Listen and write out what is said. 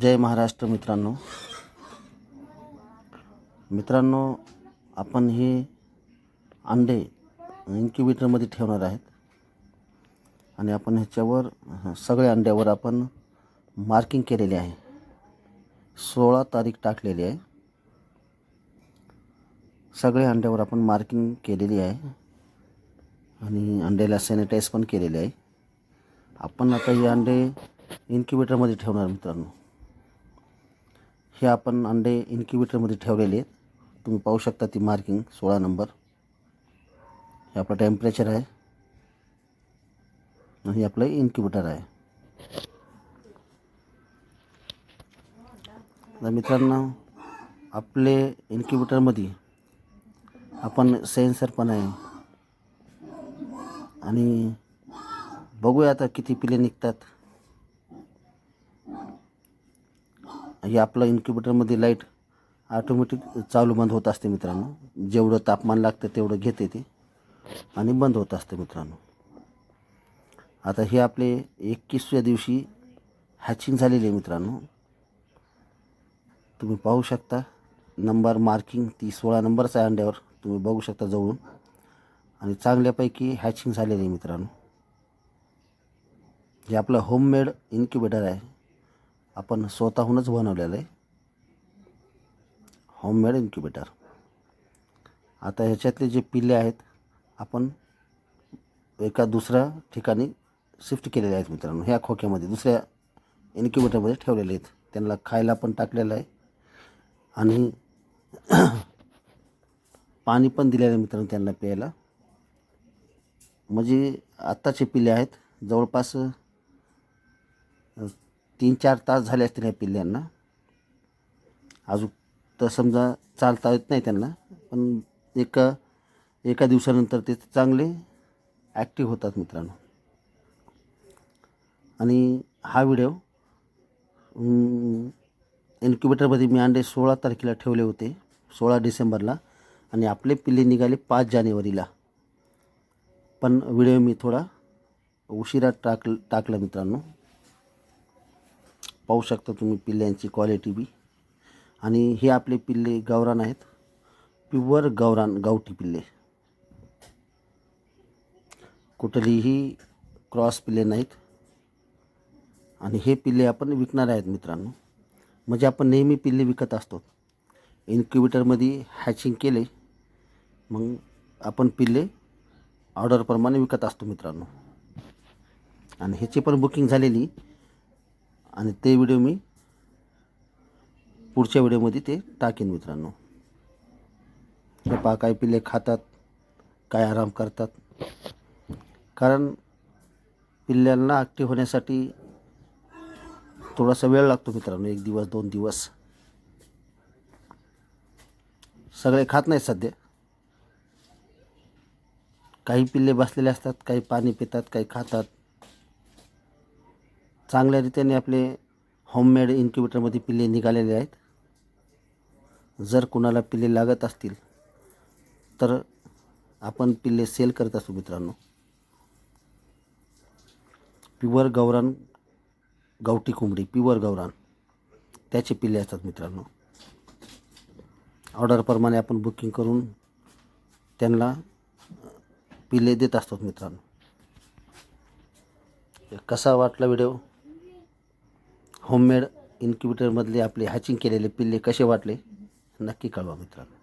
जय महाराष्ट्र मित्रांनो. मित्रांनो आपण हे अंडे इन्क्युबेटरमध्ये ठेवणार आहेत. आणि आपण ह्याच्यावर सगळ्या अंड्यावर आपण मार्किंग केलेले आहे. सोळा तारीख टाकलेली आहे. सगळ्या अंड्यावर आपण मार्किंग केलेली आहे. आणि अंड्याला सॅनिटाईज पण केलेले आहे. आपण आता हे अंडे इन्क्युबेटरमध्ये ठेवणार मित्रांनो. हे आपण अंडे इन्क्युबेटरमध्ये ठेवलेले आहेत. तुम्ही पाहू शकता ती मार्किंग सोळा नंबर हे आपलं टेम्परेचर आहे. आणि हे आपलं इन्क्युबेटर आहे. मित्रांनो आपले इन्क्युबेटरमध्ये आपण सेन्सर पण आहे. आणि बघूया आता किती पिले निघतात. हे आपलं इन्क्युबेटरमध्ये लाइट ऑटोमॅटिक चालू बंद होत असते मित्रांनो. जेवढं तापमान लागतं तेवढं घेते ते. आणि बंद होत असते मित्रांनो. आता हे आपले एकवीसव्या दिवशी हॅचिंग झालेली आहे मित्रांनो. तुम्ही पाहू शकता नंबर मार्किंग ती सोळा नंबरचा आहे अंड्यावर. तुम्ही बघू शकता जवळून. आणि चांगल्यापैकी हॅचिंग झालेली आहे मित्रांनो. जे आपलं होममेड इन्क्युबेटर आहे. आपण स्वतःहूनच बनवलेलं आहे. होममेड इन्क्युबेटर आता ह्याच्यातले जे पिल्ले आहेत आपण एका दुसऱ्या ठिकाणी शिफ्ट केलेले आहेत मित्रांनो. ह्या खोक्यामध्ये दुसऱ्या इन्क्युबेटरमध्ये ठेवलेले आहेत. त्यांना खायला पण टाकलेलं आहे. आणि पाणी पण दिलेलं आहे मित्रांनो त्यांना प्यायला. म्हणजे आत्ताचे पिल्ले आहेत जवळपास तीन चार तास झाले असतील ह्या पिल्ल्यांना. अजून तर समजा चालता येत नाही त्यांना पण एका एका दिवसानंतर ते चांगले ॲक्टिव्ह होतात मित्रांनो. आणि हा व्हिडिओ इन्क्युबेटरमध्ये मी अंडे सोळा तारखेला ठेवले होते सोळा डिसेंबरला आणि आपले पिल्ले निघाले पाच जानेवारीला. पण व्हिडिओ मी थोडा उशिरा टाक टाकला मित्रांनो. पाहू शकता तुम्ही पिल्ल्यांची क्वालिटी बी. आणि हे आपले पिल्ले गावरान आहेत. प्युअर गावरान गावठी पिल्ले. कुठलीही क्रॉस पिल्ले नाहीत. आणि हे पिल्ले आपण विकणार आहेत मित्रांनो. म्हणजे आपण नेहमी पिल्ले विकत असतो. इन्क्युबेटरमध्ये हॅचिंग केले. मग आपण पिल्ले ऑर्डरप्रमाणे विकत असतो मित्रांनो. आणि ह्याची पण बुकिंग झालेली. आणि ते व्हिडिओ मी पुढच्या व्हिडिओमध्ये ते टाकेन मित्रांनो. हे पहा काय पिल्ले खातात काय आराम करतात. कारण पिल्ल्यांना ॲक्टिव्ह होण्यासाठी थोडासा वेळ लागतो मित्रांनो एक दिवस दोन दिवस. सगळे खात नाहीत सध्या. काही पिल्ले बसलेले असतात काही पाणी पितात काही खातात. चांगल्या रीतीने आपले होममेड इन्क्युबेटरमध्ये पिल्ले निघालेले आहेत. जर कुणाला पिल्ले लागत असतील तर आपण पिल्ले सेल करत असतो मित्रांनो. प्युअर गौरान गावठी कोंबडी प्युअर गौरान त्याचे पिल्ले असतात मित्रांनो. ऑर्डरप्रमाणे आपण बुकिंग करून त्यांना पिल्ले देत असतो मित्रांनो. कसा वाटला व्हिडिओ होममेड इन्क्युबेटरमधले आपले हॅचिंग केलेले पिल्ले कसे वाटले? नक्की कळवा मित्रांनो.